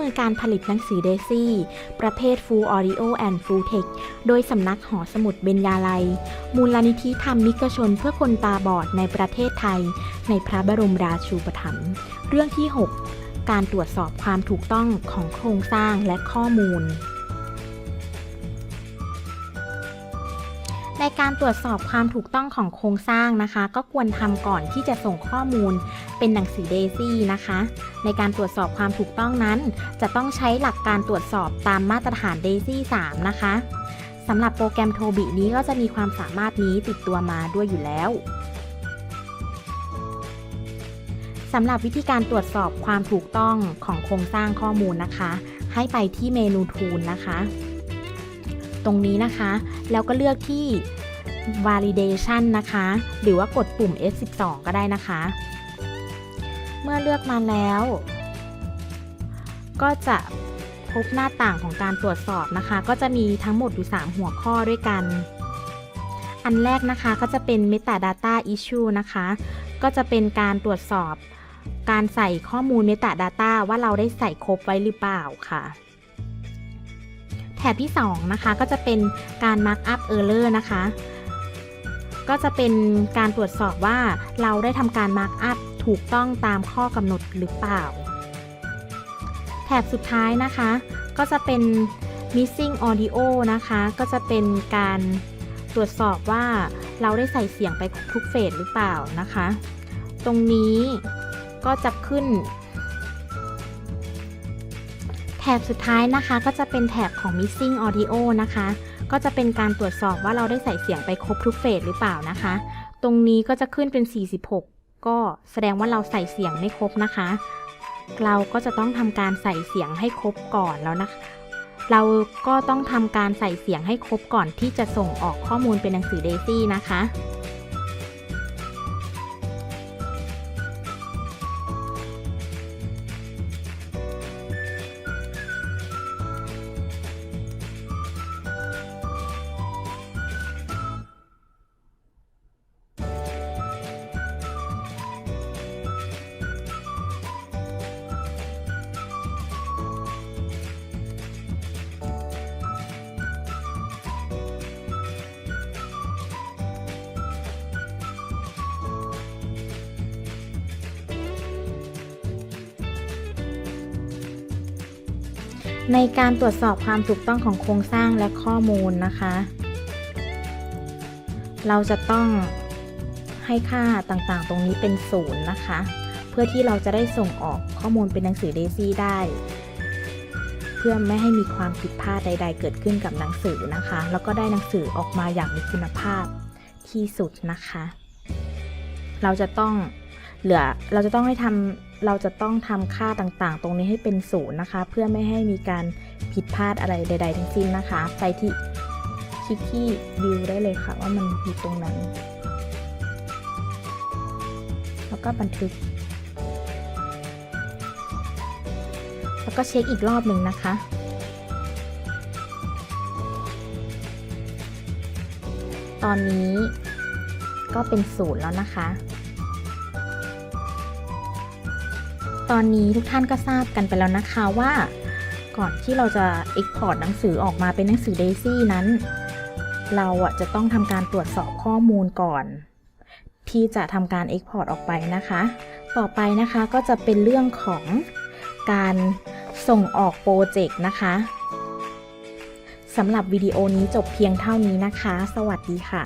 มือการผลิตหนังสือเดซี่ ประเภท Full Audio and Full Text โดยสำนักหอสมุดเบญญาลัย มูลนิธิธรรมมิกชนเพื่อคนตาบอดในประเทศไทย ในพระบรมราชูปถัมภ์เรื่องที่ 6 การตรวจสอบความถูกต้องของโครงสร้างและข้อมูล ในการตรวจสอบความถูกต้องของโครงสร้างนะคะ ก็ควรทำก่อนที่จะส่งข้อมูลเป็นหนังสือเดซี่นะคะ ในการตรวจสอบความถูกต้องนั้น จะต้องใช้หลักการตรวจสอบตามมาตรฐานเดซี่3นะคะสำหรับโปรแกรมโทบินี้ก็จะมีความสามารถนี้ติดตัวมาด้วยอยู่แล้วสำหรับวิธีการตรวจสอบความถูกต้องของโครงสร้างข้อมูลนะคะ ให้ไปที่เมนู Tool นะคะ ตรงนี้นะคะ แล้วก็เลือกที่ validation นะคะ หรือว่ากดปุ่ม F12 ก็ได้นะคะ เมื่อเลือกมาแล้ว ก็จะพบหน้าต่างของการตรวจสอบนะคะ ก็จะมีทั้งหมดอยู่ 3 หัวข้อด้วยกัน อันแรกนะคะก็จะเป็น metadata issue นะคะ ก็จะเป็นการตรวจสอบ การใส่ข้อมูล metadata ว่าเราได้ใส่ครบไว้หรือเปล่าค่ะ แถบที่ 2 นะคะ ก็จะเป็นการ markup error นะคะ ก็จะเป็นการตรวจสอบว่าเราได้ทำการ markup ถูกต้องตามข้อกำหนดหรือเปล่า แถบสุดท้ายนะคะ ก็จะเป็น missing audio นะคะ ก็จะเป็นการตรวจสอบว่าเราได้ใส่เสียงไปทุกเฟสหรือเปล่านะคะ ตรงนี้ก็จะขึ้น แถบสุดท้ายนะคะก็จะเป็นแถบของ missing audio นะคะ ก็จะเป็นการตรวจสอบว่าเราได้ใส่เสียงไปครบทุกเฟสหรือเปล่านะคะ ตรงนี้ก็จะขึ้นเป็น 46 ก็แสดงว่าเราใส่เสียงไม่ครบนะคะ เราก็จะต้องทำการใส่เสียงให้ครบก่อนแล้วนะคะ เราก็ต้องทำการใส่เสียงให้ครบก่อนที่จะส่งออกข้อมูลเป็นหนังสือเดซี่นะคะ ในการตรวจสอบความถูกต้องของโครงสร้างและข้อมูลนะคะ เราจะต้องให้ค่าต่างๆ ตรงนี้เป็นศูนย์นะคะ เพื่อที่เราจะได้ส่งออกข้อมูลเป็นหนังสือเดซี่ได้ เพื่อไม่ให้มีความผิดพลาดใด ๆ เกิดขึ้นกับหนังสือนะคะ แล้วก็ได้หนังสือออกมาอย่างมีคุณภาพที่สุดนะคะ เราจะต้องเหลือเราจะต้องให้ทำ เราจะต้องทำค่าต่างๆ ตรงนี้ให้เป็นศูนย์นะคะ เพื่อไม่ให้มีการผิดพลาดอะไรใด ๆ ทั้งสิ้นนะคะ ไปที่คลิกที่วิวได้เลยค่ะ ว่ามันอยู่ตรงนั้นแล้วก็บันทึก แล้วก็เช็คอีกรอบหนึ่งนะคะตอนนี้ก็เป็นศูนย์แล้วนะคะ ตอนนี้ทุกท่านก็ทราบกันไปแล้วนะคะว่า ก่อนที่เราจะ Export หนังสือออกมาเป็นหนังสือ Daisy นั้น เราอะจะต้องทำการตรวจสอบข้อมูลก่อน ที่จะทำการ Export ออกไปนะคะ ต่อไปนะคะก็จะเป็นเรื่องของการส่งออกโปรเจกต์นะคะสำหรับวิดีโอนี้จบเพียงเท่านี้นะคะ สวัสดีค่ะ